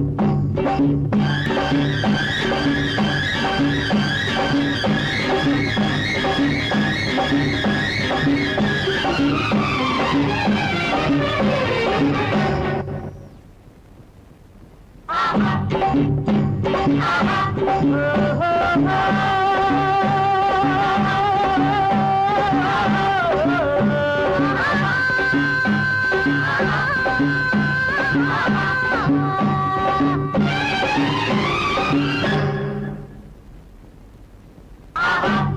Oh, oh, oh.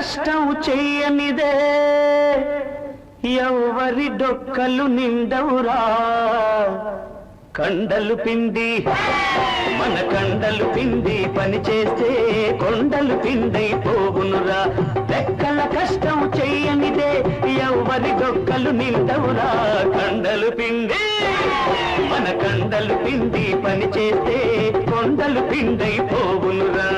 కష్టం చెయ్యనిదే ఎవరి డొక్కలు నిండవురా. కండలు పిండి మన కండలు పిండి పని చేస్తే కొండలు పిండి పోగునురా రెక్కల కష్టం చెయ్యనిదే ఎవరి డొక్కలు నిండవురా. కండలు పిండి మన కండలు పిండి పని చేస్తే కొండలు పిండి పోగునురా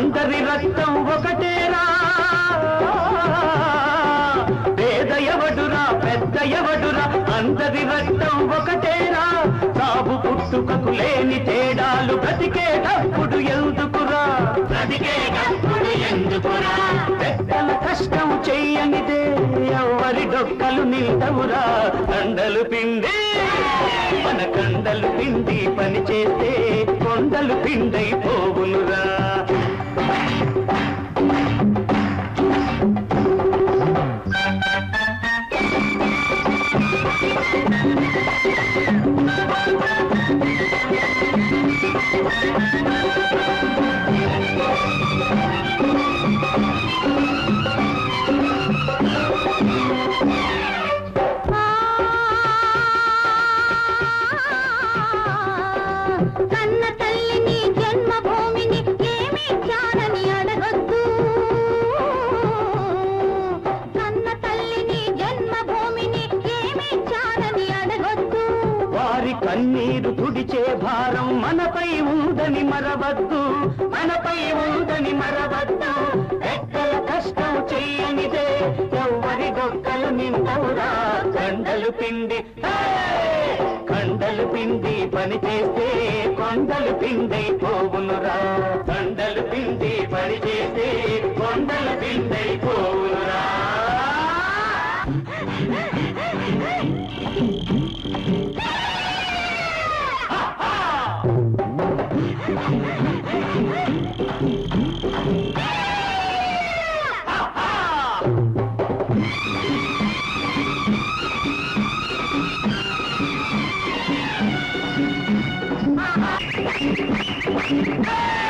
అందరి రక్తం ఒకటేరా. పేద ఎవడురా పెద్ద ఎవడురా అందరి రక్తం ఒకటేరా. సాగు పుట్టుకకు లేని తేడాలు బ్రతికేటప్పుడు ఎందుకురా? బ్రతికేటప్పుడు ఎందుకురా? పెద్దల కష్టం చెయ్యనిదే ఎవరి డొక్కలు నిండవురా. కండలు పిండి మన కండలు పిండి పని చేస్తే కొండలు పిండై Thank కన్నీరు తుడిచే భారం మనపై ఉందని మరవద్దు. మనపై ఉందని మరవద్దు. ఎక్కల కష్టం చెయ్యనిదే. ఎవ్వరి గొక్కలు నిండవురా. కండలు పిండి కండలు పిండి పని చేస్తే కొండలు పిండి పోవునురా కండలు పిండి పని చేస్తే కొండలు Ah!